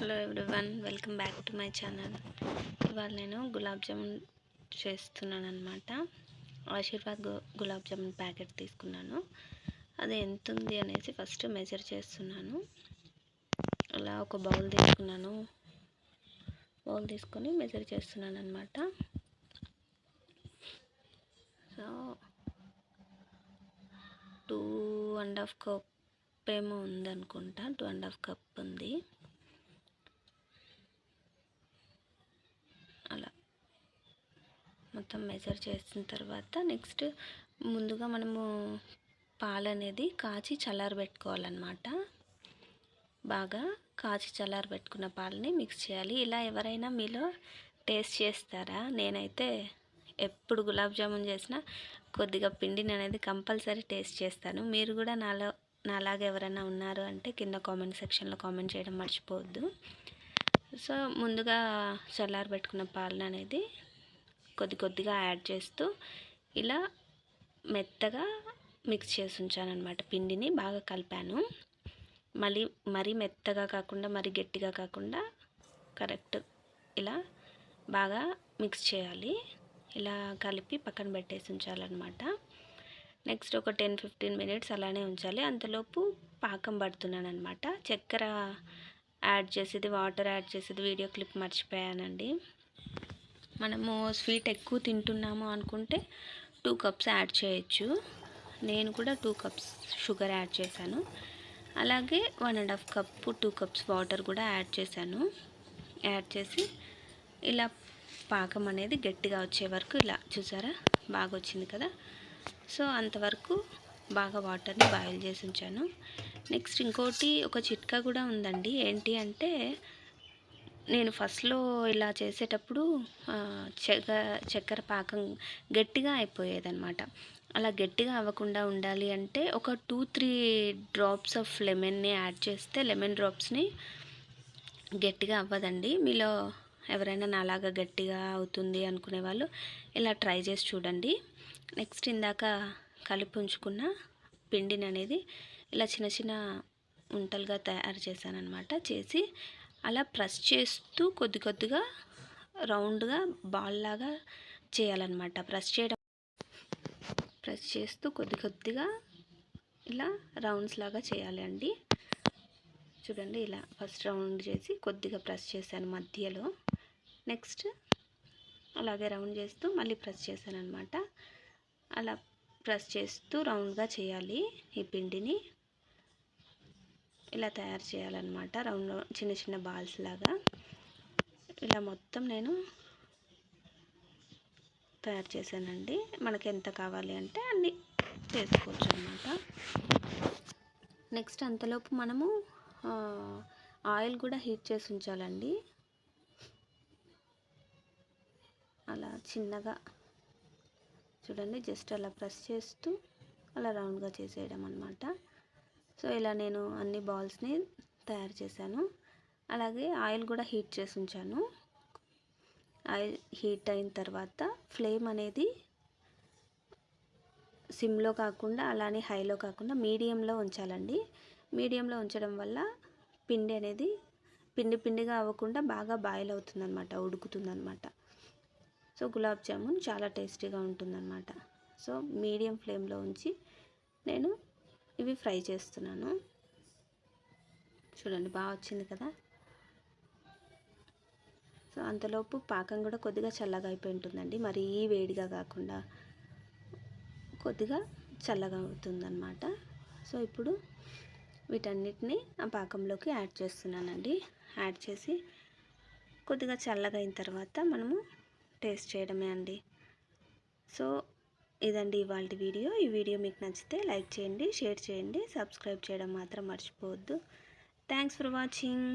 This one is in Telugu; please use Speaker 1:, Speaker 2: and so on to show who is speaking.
Speaker 1: Hello everyone welcome back to my channel. ఇవాళ నేను గులాబ్ జామున్ చేస్తున్నాను అనమాట ఆశీర్వాద్ గులాబ్ జామున్ ప్యాకెట్ తీసుకున్నాను. అది ఎంత ఉంది అనేసి ఫస్ట్ మెజర్ చేస్తున్నాను. అలా ఒక బౌల్ తీసుకున్నాను. బౌల్ తీసుకొని మెజర్ చేస్తున్నాను అనమాట so two and half cup ఏమో ఉందనుకుంటా. టూ అండ్ హాఫ్ కప్ ఉంది అలా మొత్తం మెజర్ చేసిన తర్వాత నెక్స్ట్ ముందుగా మనము పాలు అనేది కాచి చల్లారబెట్టుకోవాలన్నమాట బాగా కాచి చల్లారబెట్టుకున్న పాలని మిక్స్ చేయాలి. ఇలా ఎవరైనా మీలో టేస్ట్ చేస్తారా? నేనైతే ఎప్పుడు గులాబ్ జామున్ చేసినా కొద్దిగా పిండిని అనేది కంపల్సరీ టేస్ట్ చేస్తాను. మీరు కూడా నాలో నాలాగా ఎవరైనా ఉన్నారు అంటే కింద కామెంట్ సెక్షన్లో కామెంట్ చేయడం మర్చిపోవద్దు. సో ముందుగా చల్లారబెట్టుకున్న పాలన అనేది కొద్ది కొద్దిగా యాడ్ చేస్తూ ఇలా మెత్తగా మిక్స్ చేసి ఉంచాను అనమాట పిండిని బాగా కలిపాను. మళ్ళీ మరీ మెత్తగా కాకుండా మరీ గట్టిగా కాకుండా కరెక్ట్ ఇలా బాగా మిక్స్ చేయాలి. ఇలా కలిపి పక్కన పెట్టేసి ఉంచాలన్నమాట. నెక్స్ట్ ఒక టెన్ ఫిఫ్టీన్ మినిట్స్ అలానే ఉంచాలి. అంతలోపు పాకం పడుతున్నాను అనమాట చక్కెర యాడ్ చేసేది వాటర్ యాడ్ చేసేది వీడియో క్లిప్ మర్చిపోయానండి. మనము స్వీట్ ఎక్కువ తింటున్నాము అనుకుంటే టూ కప్స్ యాడ్ చేయొచ్చు. నేను కూడా టూ కప్స్ షుగర్ యాడ్ చేశాను. అలాగే one and half cup two cups water కూడా యాడ్ చేశాను. యాడ్ చేసి ఇలా పాకం అనేది గట్టిగా వచ్చే వరకు ఇలా చూసారా? బాగా వచ్చింది కదా? సో అంతవరకు బాగా వాటర్ని బాయిల్ చేసి ఉంచాను. నెక్స్ట్ ఇంకోటి ఒక చిట్కా కూడా ఉందండి. ఏంటి అంటే నేను ఫస్ట్లో ఇలా చేసేటప్పుడు చక్కెర చక్కెర పాకం గట్టిగా అయిపోయేదన్నమాట. అలా గట్టిగా అవ్వకుండా ఉండాలి అంటే ఒక టూ త్రీ డ్రాప్స్ ఆఫ్ లెమన్ని యాడ్ చేస్తే లెమన్ డ్రాప్స్ని గట్టిగా అవ్వదండి. మీలో ఎవరైనా నాలాగా గట్టిగా అవుతుంది అనుకునే వాళ్ళు ఇలా ట్రై చేసి చూడండి. నెక్స్ట్ ఇందాక కలిపి ఉంచుకున్న పిండిని అనేది ఇలా చిన్న చిన్న ఉంటలుగా తయారు చేశాను అనమాట చేసి అలా ప్రెస్ చేస్తూ కొద్ది కొద్దిగా రౌండ్గా బాల్ లాగా చేయాలన్నమాట. ప్రెస్ చేయడం ప్రెస్ చేస్తూ కొద్ది కొద్దిగా ఇలా రౌండ్స్ లాగా చేయాలి అండి. చూడండి ఇలా ఫస్ట్ రౌండ్ చేసి కొద్దిగా ప్రెస్ చేశాను మధ్యలో. నెక్స్ట్ అలాగే రౌండ్ చేస్తూ మళ్ళీ ప్రెస్ చేశాను అనమాట అలా ప్రెస్ చేస్తూ రౌండ్గా చేయాలి ఈ పిండిని. ఇలా తయారు చేయాలన్నమాట. రౌండ్ చిన్న చిన్న బాల్స్ లాగా. ఇలా మొత్తం నేను తయారు చేశానండి. మనకి ఎంత కావాలి అంటే అన్నీ చేసుకోవచ్చు అనమాట నెక్స్ట్ అంతలోపు మనము ఆయిల్ కూడా హీట్ చేసి ఉంచాలండి. అలా చిన్నగా చూడండి జస్ట్ అలా ప్రెస్ చేస్తూ అలా రౌండ్గా చేసేయడం అనమాట సో ఇలా నేను అన్ని బాల్స్ని తయారు చేశాను. అలాగే ఆయిల్ కూడా హీట్ చేసి ఉంచాను. ఆయిల్ హీట్ అయిన తర్వాత ఫ్లేమ్ అనేది సిమ్లో కాకుండా అలానే హైలో కాకుండా మీడియంలో ఉంచాలండి. మీడియంలో ఉంచడం వల్ల పిండి అనేది పిండి పిండిగా అవ్వకుండా బాగా బాయిల్ అవుతుందన్నమాట ఉడుకుతుందన్నమాట. సో గులాబ్ జామున్ చాలా టేస్టీగా ఉంటుందన్నమాట. సో మీడియం ఫ్లేమ్లో ఉంచి నేను ఇవి ఫ్రై చేస్తున్నాను. చూడండి బాగా వచ్చింది కదా? సో అంతలోపు పాకం కూడా కొద్దిగా చల్లగా అయిపోయి ఉంటుందండి. మరి ఈ వేడిగా కాకుండా కొద్దిగా చల్లగా అవుతుందన్నమాట. సో ఇప్పుడు వీటన్నిటిని ఆ పాకంలోకి యాడ్ చేస్తున్నానండి. యాడ్ చేసి కొద్దిగా చల్లగా అయిన తర్వాత మనము టేస్ట్ చేయడమే అండి. సో ఇదండి ఇవాళ వీడియో. ఈ వీడియో మీకు నచ్చితే లైక్ చేయండి షేర్ చేయండి సబ్స్క్రైబ్ చేయడం మాత్రం మర్చిపోవద్దు. Thanks for watching.